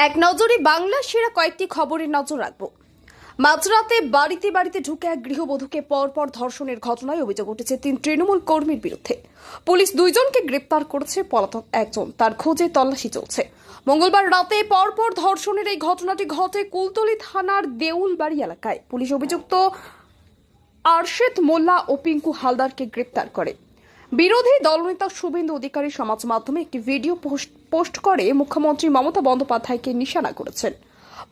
এক নজরে বাংলা সেরা কয়েকটি খবরের নজর রাখব। মাঝরাতে বাড়িতে বাড়িতে ঢুকে এক গৃহবধূকে পরপর ধর্ষণের ঘটনায় অভিযোগ উঠেছে তিন তৃণমূল কর্মীর বিরুদ্ধে। পুলিশ দুইজনকে গ্রেপ্তার করেছে, পলাতক একজন। তার খোঁজে তল্লাশি চলছে। মঙ্গলবার রাতে পরপর ধর্ষণের এই ঘটনাটি ঘটে কুলতলি থানার দেউলবাড়ি এলাকায়। পুলিশ অভিযুক্ত আরশেদ মোল্লা ও পিঙ্কু হালদারকে গ্রেপ্তার করে। বিরোধী দলনেতা শুভেন্দু অধিকারী সমাজ মাধ্যমে একটি ভিডিও পোস্ট- পোস্ট করে মুখ্যমন্ত্রী মমতা বন্দ্যোপাধ্যায়কে নিশানা করেছেন।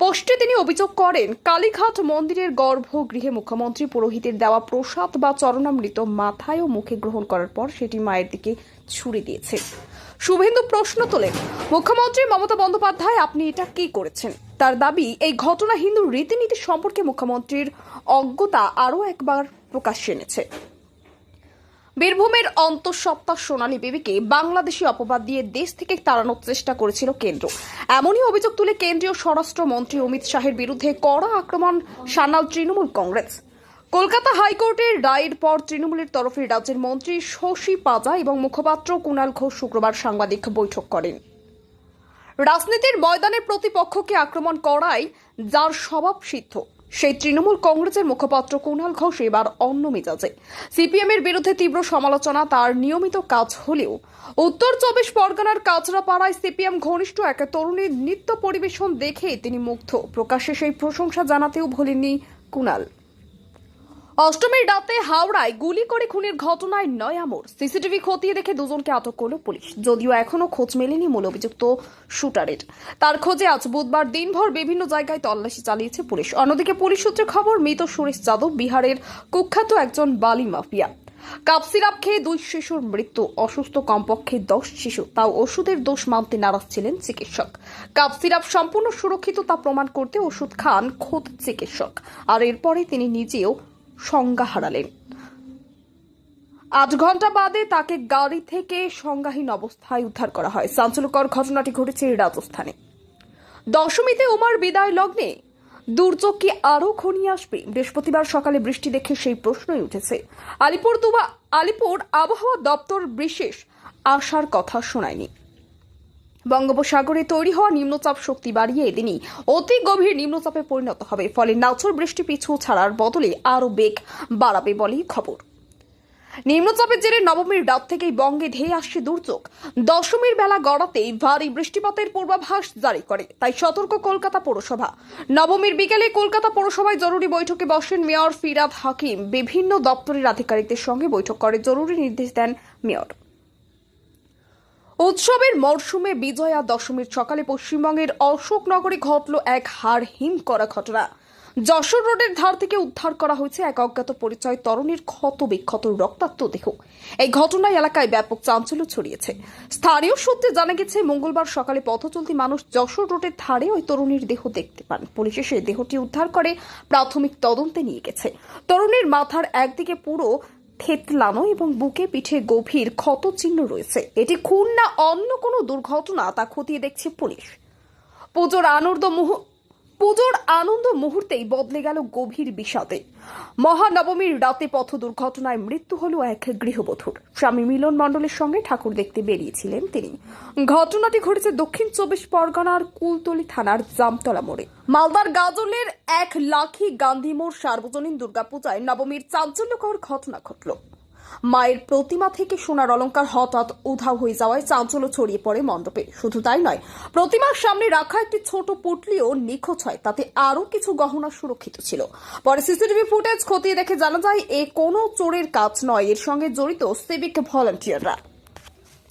পোস্টে তিনি অভিযোগ করেন, কালীঘাট মন্দিরের গর্ভগৃহে মুখ্যমন্ত্রী পুরোহিতের দেওয়া প্রসাদ বা চরণামৃত মাথায় ও মুখে গ্রহণ করার পর সেটি মায়ের দিকে ছুড়ে দিয়েছে। শুভেন্দু প্রশ্ন তোলেন, মুখ্যমন্ত্রী মমতা বন্দ্যোপাধ্যায়, আপনি এটা কি করেছেন? তার দাবি, এই ঘটনা হিন্দু রীতিনীতি সম্পর্কে মুখ্যমন্ত্রীর অজ্ঞতা আরও একবার প্রকাশ্যে এনেছে। বীরভূমের অন্তঃসত্ত্বা সোনালী বিবিকে বাংলাদেশি অপবাদ দিয়ে দেশ থেকে তাড়ানোর চেষ্টা করেছিল কেন্দ্র। এমনই অভিযোগ তুলে কেন্দ্রীয় স্বরাষ্ট্রমন্ত্রী অমিত শাহের বিরুদ্ধে কড়া আক্রমণ সানাল তৃণমূল কংগ্রেস। কলকাতা হাইকোর্টের রায়ের পর তৃণমূলের তরফে রাজ্যের মন্ত্রী শশী পাজা এবং মুখপাত্র কুণাল ঘোষ শুক্রবার সাংবাদিক বৈঠক করেন। রাজনীতির ময়দানে প্রতিপক্ষকে আক্রমণ করাই যার স্বভাব সিদ্ধ। সেই তৃণমূল কংগ্রেসের মুখপাত্র কুণাল ঘোষ এবার অন্য মেজাজে। সিপিএম এর বিরুদ্ধে তীব্র সমালোচনা, তার নিয়মিত কাজ হলেও উত্তর চব্বিশ পরগনার কাঁচরাপাড়ায় সিপিএম ঘনিষ্ঠ এক তরুণীর নৃত্য পরিবেশন দেখে তিনি মুগ্ধ। প্রকাশ্যে সেই প্রশংসা জানাতেও ভোলেননি কুণাল। অষ্টমীর রাতে হাওড়ায় গুলি করে খুনের ঘটনায় নয়ামোড় সিসিটিভি খতিয়ে দেখে দুজনকে আটক করল পুলিশ। যদিও এখনও খোঁজ মেলেনি মূল অভিযুক্ত শুটারের। তার খোঁজে আজ বুধবার দিনভর বিভিন্ন জায়গায় তল্লাশি চালিয়েছে পুলিশ। অন্যদিকে পুলিশ সূত্রে খবর, মৃত সুরেশ যাদব বিহারের কুখ্যাত একজন বালি মাফিয়া। কাপ সিরাপ খেয়ে দুই শিশুর মৃত্যু। অসুস্থ কমপক্ষে দশ শিশু। তাও ওষুধের দোষ মানতে নারাজ ছিলেন চিকিৎসক। কাপ সিরাপ সম্পূর্ণ সুরক্ষিত তা প্রমাণ করতে ওষুধ খান খোদ চিকিৎসক। আর এরপরে তিনি নিজেও সংজ্ঞা হারালেন। আট ঘণ্টা বাদে তাকে গাড়ি থেকে সংজ্ঞাহীন অবস্থায় উদ্ধার করা হয়। চাঞ্চল্যকর ঘটনাটি ঘটেছে রাজস্থানে। দশমীতে উমার বিদায় লগ্নে দুর্যোগ কি আরও ঘনিয়ে আসবে। বৃহস্পতিবার সকালে বৃষ্টি দেখে সেই প্রশ্নই উঠেছে। আলিপুর দুবা আলিপুর আবহাওয়া দপ্তর বিশেষ আসার কথা শোনায়নি। বঙ্গোপসাগরে তৈরি হওয়া নিম্নচাপ শক্তি বাড়িয়ে এদিনই অতি গভীর নিম্নচাপে পরিণত হবে। ফলে নাচর বৃষ্টি পিছু ছাড়ার বদলে আরও বেগ বাড়াবে বলেই খবর। নিম্নচাপের জেরে নবমীর রাত থেকেই বঙ্গে ধেয়ে আসছে দুর্যোগ। দশমীর বেলা গড়াতেই ভারী বৃষ্টিপাতের পূর্বাভাস জারি করে, তাই সতর্ক কলকাতা পৌরসভা। নবমীর বিকেলে কলকাতা পৌরসভায় জরুরি বৈঠকে বসেন মেয়র ফিরাদ হাকিম। বিভিন্ন দপ্তরের আধিকারিকদের সঙ্গে বৈঠক করে জরুরি নির্দেশ দেন মেয়র। উৎসবের মরশুমে বিজয়া দশমীর সকালে পশ্চিমবঙ্গের অশোকনগরে ঘটল এক হাড় হিম করা ঘটনা। যশোর রোডের ধার থেকে উদ্ধার করা হয়েছে এক অজ্ঞাত পরিচয় তরুণীর ক্ষত বিক্ষত রক্তাক্ত দেহ। এই ঘটনায় এলাকায় ব্যাপক চাঞ্চল্য ছড়িয়েছে। স্থানীয় সূত্রে জানা গেছে, মঙ্গলবার সকালে পথচলতি মানুষ যশোর রোডের ধারে ওই তরুণীর দেহ দেখতে পান। পুলিশ এসে দেহটি উদ্ধার করে প্রাথমিক তদন্তে নিয়ে গেছে। তরুণীর মাথার একদিকে পুরো থেতলানো এবং বুকে পিঠে গভীর ক্ষত চিহ্ন রয়েছে। এটি খুন না অন্য কোনো দুর্ঘটনা তা খতিয়ে দেখছে পুলিশ। পুজোর আনন্দ মুহ পুজোর আনন্দ মুহূর্তেই বদলে গেল গভীর বিষাদে। মহানবমীর রাতে পথ দুর্ঘটনায় মৃত্যু হল এক গৃহবধূর। স্বামী মিলন মণ্ডলের সঙ্গে ঠাকুর দেখতে বেরিয়েছিলেন তিনি। ঘটনাটি ঘটেছে দক্ষিণ চব্বিশ পরগনার কুলতলি থানার জামতলা মোড়ে। মালদার গাজলের এক লাখি গান্ধী মোড় সার্বজনীন দুর্গাপূজায় নবমীর চাঞ্চল্যকর ঘটনা ঘটল। মায়ের প্রতিমা থেকে সোনার অলঙ্কার হঠাৎ উধাও হয়ে যাওয়ায় চাঞ্চল্য ছড়িয়ে পড়ে মণ্ডপে। শুধু তাই নয়, প্রতিমার সামনে রাখা একটি ছোট পুটলিও নিখোঁজ হয়, তাতে আরও কিছু গহনা সুরক্ষিত ছিল। পরে সিসিটিভি ফুটেজ খতিয়ে দেখে জানা যায়, এ কোনো চোরের কাজ নয়, এর সঙ্গে জড়িত সিভিক ভলান্টিয়াররা